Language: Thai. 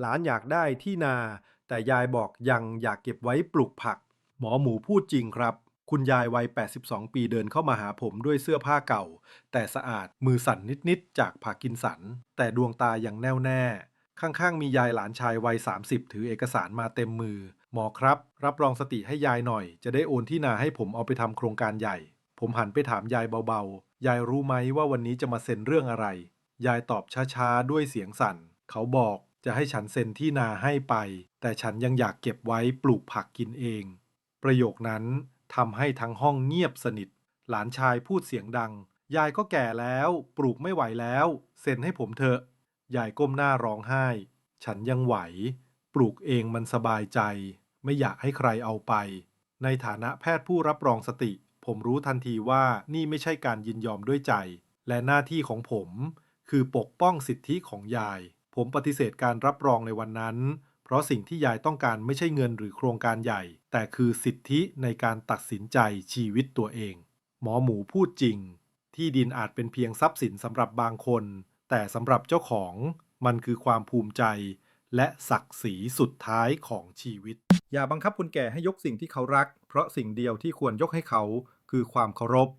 หลานอยากได้ที่นา แต่ยายบอกยังอยากเก็บไว้ปลูกผัก หมอหมูพูดจริงครับ คุณยายวัย 82 ปีเดินเข้ามาหาผมด้วยเสื้อผ้าเก่า แต่สะอาดมือสั่นนิดๆจากผากินสัน แต่ดวงตายังแน่วแน่ ข้างๆ มียายหลานชายวัย 30 ถือเอกสารมาเต็มมือ หมอครับ รับรองสติให้ยายหน่อย จะได้โอนที่นาให้ผมเอาไปทำโครงการใหญ่ ผมหันไปถามยายเบาๆ ยายรู้ไหมว่าวันนี้จะมาเซ็นเรื่องอะไร ยายตอบช้าๆด้วยเสียงสั่น เขาบอก จะให้ฉันเซ็นที่นาให้ไป แต่ฉันยังอยากเก็บไว้ปลูกผักกินเอง ประโยคนั้นทำให้ทั้งห้องเงียบสนิท หลานชายพูดเสียงดัง ยายก็แก่แล้ว ปลูกไม่ไหวแล้ว เซ็นให้ผมเถอะ ยายก้มหน้าร้องไห้ ฉันยังไหว ปลูกเองมันสบายใจ ไม่อยากให้ใครเอาไป ในฐานะแพทย์ผู้รับรองสติ ผมรู้ทันทีว่านี่ไม่ใช่การยินยอมด้วยใจ และหน้าที่ของผม คือปกป้องสิทธิของยาย ผมปฏิเสธการรับรองในวันนั้น เพราะสิ่งที่ยายต้องการไม่ใช่เงินหรือโครงการใหญ่ แต่คือสิทธิในการตัดสินใจชีวิตตัวเอง หมอหมูพูดจริง ที่ดินอาจเป็นเพียงทรัพย์สินสำหรับบางคน แต่สำหรับเจ้าของมันคือความภูมิใจ และศักดิ์ศรีสุดท้ายของชีวิต อย่าบังคับคนแก่ให้ยกสิ่งที่เขารัก เพราะสิ่งเดียวที่ควรยกให้เขาคือความเคารพ